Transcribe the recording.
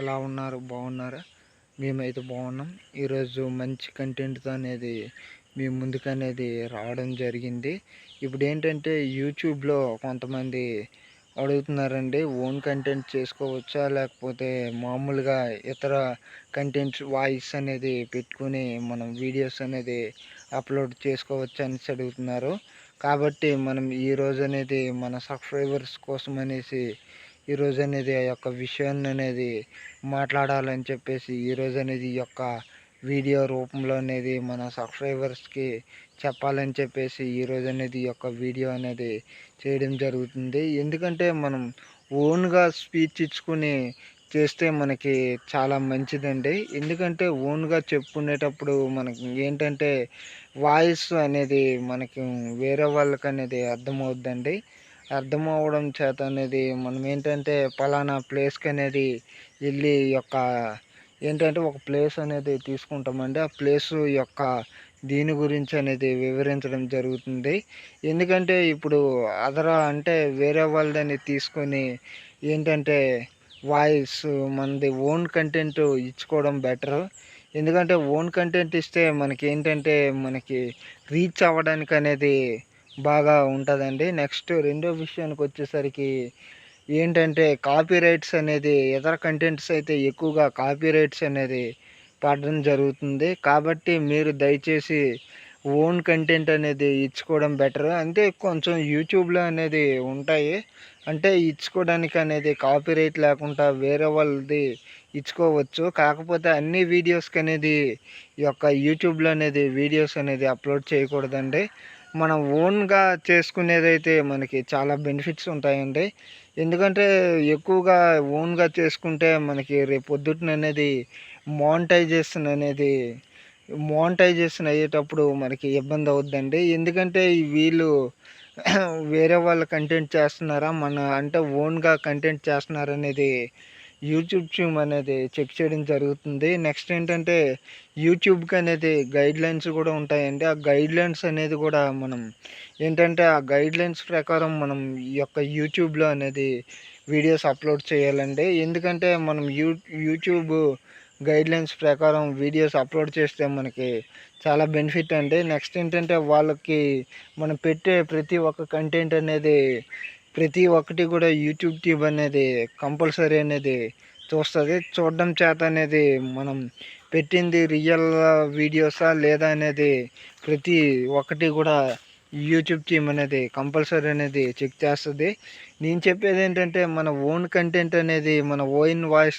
ఎలా ఉన్నారు? బాగున్నారా? మేమైతే బాగున్నాం. ఈరోజు మంచి కంటెంట్తో అనేది మీ ముందుకు అనేది రావడం జరిగింది. ఇప్పుడు ఏంటంటే యూట్యూబ్లో కొంతమంది అడుగుతున్నారండి ఓన్ కంటెంట్ చేసుకోవచ్చా? లేకపోతే మామూలుగా ఇతర కంటెంట్స్ వాయిస్ అనేది పెట్టుకుని మనం వీడియోస్ అనేది అప్లోడ్ చేసుకోవచ్చా? అనేసి అడుగుతున్నారు. కాబట్టి మనం ఈరోజు అనేది మన సబ్స్క్రైబర్స్ కోసం అనేసి ఈరోజు అనేది ఆ యొక్క విషయాన్ని అనేది మాట్లాడాలని చెప్పేసి ఈరోజు అనేది ఈ యొక్క వీడియో రూపంలో అనేది మన సబ్స్క్రైబర్స్కి చెప్పాలని చెప్పేసి ఈరోజు అనేది ఈ యొక్క వీడియో అనేది చేయడం జరుగుతుంది. ఎందుకంటే మనం ఓన్గా స్పీచ్ ఇచ్చుకుని చేస్తే మనకి చాలా మంచిదండి. ఎందుకంటే ఓన్గా చెప్పుకునేటప్పుడు మనకి ఏంటంటే వాయిస్ అనేది మనకి వేరే వాళ్ళకి అనేది అర్థమవుద్దండి. అర్థం అవ్వడం చేత అనేది మనం ఏంటంటే పలానా ప్లేస్కి అనేది వెళ్ళి యొక్క ఏంటంటే ఒక ప్లేస్ అనేది తీసుకుంటామండి. ఆ ప్లేస్ యొక్క దీని గురించి అనేది వివరించడం జరుగుతుంది. ఎందుకంటే ఇప్పుడు అదర అంటే వేరే వాళ్ళని తీసుకొని ఏంటంటే వాయిస్ మనది ఓన్ కంటెంట్ ఇచ్చుకోవడం బెటర్. ఎందుకంటే ఓన్ కంటెంట్ ఇస్తే మనకి ఏంటంటే మనకి రీచ్ అవ్వడానికి అనేది బాగా ఉంటుందండి. నెక్స్ట్ రెండో విషయానికి వచ్చేసరికి ఏంటంటే కాపీ రైట్స్ అనేది ఇతర కంటెంట్స్ అయితే ఎక్కువగా కాపీ రైట్స్ అనేది పడడం జరుగుతుంది. కాబట్టి మీరు దయచేసి ఓన్ కంటెంట్ అనేది ఇచ్చుకోవడం బెటర్ అంటే కొంచెం యూట్యూబ్లో అనేది ఉంటాయి. అంటే ఇచ్చుకోవడానికి అనేది కాపీ రైట్ లేకుండా వేరే వాళ్ళది ఇచ్చుకోవచ్చు. కాకపోతే అన్ని వీడియోస్కి అనేది ఈ యొక్క యూట్యూబ్లో అనేది వీడియోస్ అనేది అప్లోడ్ చేయకూడదండి. మనం ఓన్గా చేసుకునేదైతే మనకి చాలా బెనిఫిట్స్ ఉంటాయండి. ఎందుకంటే ఎక్కువగా ఓన్గా చేసుకుంటే మనకి రేపు అనేది మానిటైజేషన్ అనేది మానిటైజేషన్ అయ్యేటప్పుడు మనకి ఇబ్బంది అవుద్దండి. ఎందుకంటే వీళ్ళు వేరే వాళ్ళ కంటెంట్ చేస్తున్నారా? మన అంటే ఓన్గా కంటెంట్ చేస్తున్నారనేది యూట్యూబ్ టీమ్ అనేది చెక్ చేయడం జరుగుతుంది. నెక్స్ట్ ఏంటంటే యూట్యూబ్కి అనేది గైడ్ లైన్స్ కూడా ఉంటాయండి. ఆ గైడ్ లైన్స్ అనేది కూడా మనం ఏంటంటే ఆ గైడ్ లైన్స్ ప్రకారం మనం ఈ యొక్క యూట్యూబ్లో అనేది వీడియోస్ అప్లోడ్ చేయాలండి. ఎందుకంటే మనం యూ యూట్యూబ్ గైడ్ లైన్స్ ప్రకారం వీడియోస్ అప్లోడ్ చేస్తే మనకి చాలా బెనిఫిట్ అండి. నెక్స్ట్ ఏంటంటే వాళ్ళకి మనం పెట్టే ప్రతి ఒక్క కంటెంట్ అనేది ప్రతి ఒక్కటి కూడా యూట్యూబ్ ట్యూబ్ అనేది కంపల్సరీ అనేది చూస్తుంది. చూడడం చేత అనేది మనం పెట్టింది రియల్ వీడియోసా లేదా అనేది ప్రతి ఒక్కటి కూడా యూట్యూబ్ టీమ్ అనేది కంపల్సరీ అనేది చెక్ చేస్తుంది. నేను చెప్పేది ఏంటంటే మన ఓన్ కంటెంట్ అనేది మన ఓన్ వాయిస్